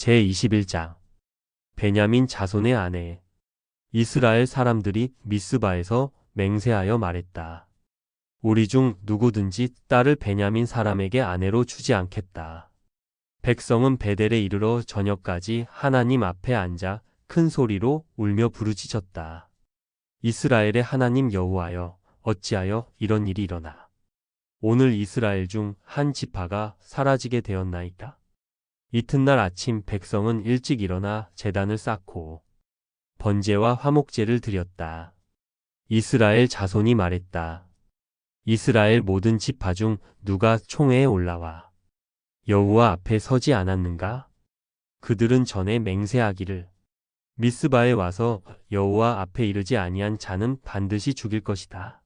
제21장 베냐민 자손의 아내 이스라엘 사람들이 미스바에서 맹세하여 말했다. 우리 중 누구든지 딸을 베냐민 사람에게 아내로 주지 않겠다. 백성은 베델에 이르러 저녁까지 하나님 앞에 앉아 큰 소리로 울며 부르짖었다. 이스라엘의 하나님 여호와여 어찌하여 이런 일이 일어나 오늘 이스라엘 중 한 지파가 사라지게 되었나이까? 이튿날 아침 백성은 일찍 일어나 제단을 쌓고 번제와 화목제를 드렸다. 이스라엘 자손이 말했다. 이스라엘 모든 지파 중 누가 총회에 올라와 여호와 앞에 서지 않았는가? 그들은 전에 맹세하기를 미스바에 와서 여호와 앞에 이르지 아니한 자는 반드시 죽일 것이다.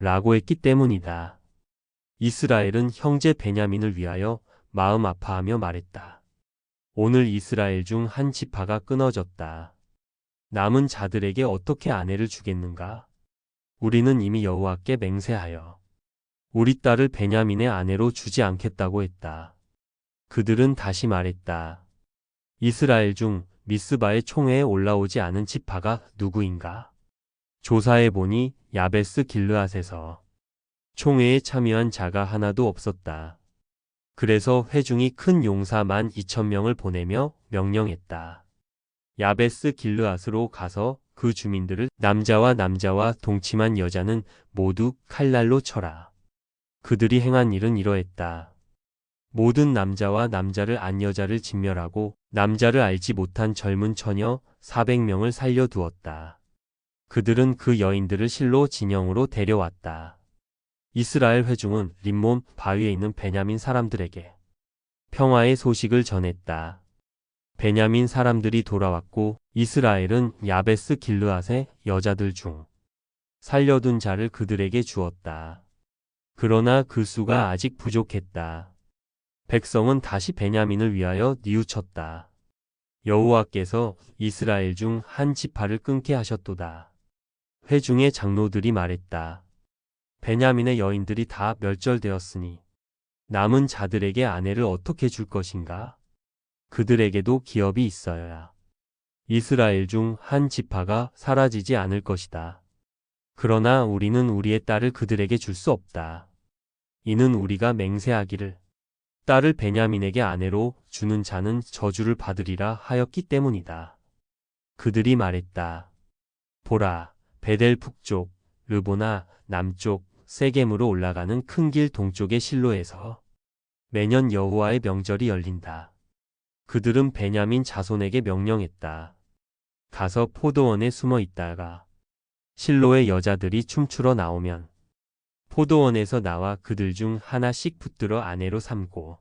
라고 했기 때문이다. 이스라엘은 형제 베냐민을 위하여 마음 아파하며 말했다. 오늘 이스라엘 중 한 지파가 끊어졌다. 남은 자들에게 어떻게 아내를 주겠는가? 우리는 이미 여호와께 맹세하여 우리 딸을 베냐민의 아내로 주지 않겠다고 했다. 그들은 다시 말했다. 이스라엘 중 미스바의 총회에 올라오지 않은 지파가 누구인가? 조사해 보니 야베스 길르앗에서 총회에 참여한 자가 하나도 없었다. 그래서 회중이 큰 용사 만 2천 명을 보내며 명령했다. 야베스 길르앗으로 가서 그 주민들을 남자와 남자와 동침한 여자는 모두 칼날로 쳐라. 그들이 행한 일은 이러했다. 모든 남자와 남자를 안 여자를 진멸하고 남자를 알지 못한 젊은 처녀 400명을 살려두었다. 그들은 그 여인들을 실로 진영으로 데려왔다. 이스라엘 회중은 림몬 바위에 있는 베냐민 사람들에게 평화의 소식을 전했다. 베냐민 사람들이 돌아왔고 이스라엘은 야베스 길르앗의 여자들 중 살려둔 자를 그들에게 주었다. 그러나 그 수가 아직 부족했다. 백성은 다시 베냐민을 위하여 뉘우쳤다. 여호와께서 이스라엘 중 한 지파를 끊게 하셨도다. 회중의 장로들이 말했다. 베냐민의 여인들이 다 멸절되었으니 남은 자들에게 아내를 어떻게 줄 것인가? 그들에게도 기업이 있어야 이스라엘 중 한 지파가 사라지지 않을 것이다. 그러나 우리는 우리의 딸을 그들에게 줄 수 없다. 이는 우리가 맹세하기를 딸을 베냐민에게 아내로 주는 자는 저주를 받으리라 하였기 때문이다. 그들이 말했다. 보라, 베델 북쪽, 르보나 남쪽, 세겜으로 올라가는 큰 길 동쪽의 실로에서 매년 여호와의 명절이 열린다. 그들은 베냐민 자손에게 명령했다. 가서 포도원에 숨어 있다가 실로의 여자들이 춤추러 나오면 포도원에서 나와 그들 중 하나씩 붙들어 아내로 삼고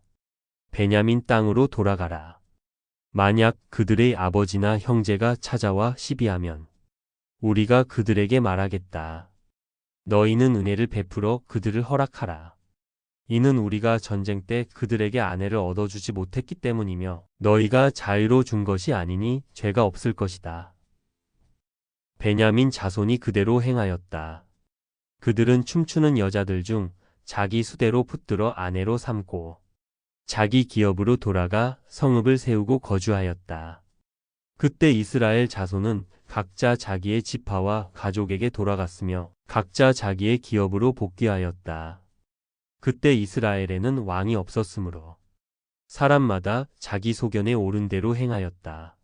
베냐민 땅으로 돌아가라. 만약 그들의 아버지나 형제가 찾아와 시비하면 우리가 그들에게 말하겠다. 너희는 은혜를 베풀어 그들을 허락하라. 이는 우리가 전쟁 때 그들에게 아내를 얻어주지 못했기 때문이며 너희가 자유로 준 것이 아니니 죄가 없을 것이다. 베냐민 자손이 그대로 행하였다. 그들은 춤추는 여자들 중 자기 수대로 붙들어 아내로 삼고 자기 기업으로 돌아가 성읍을 세우고 거주하였다. 그때 이스라엘 자손은 각자 자기의 지파와 가족에게 돌아갔으며 각자 자기의 기업으로 복귀하였다. 그때 이스라엘에는 왕이 없었으므로 사람마다 자기 소견에 옳은 대로 행하였다.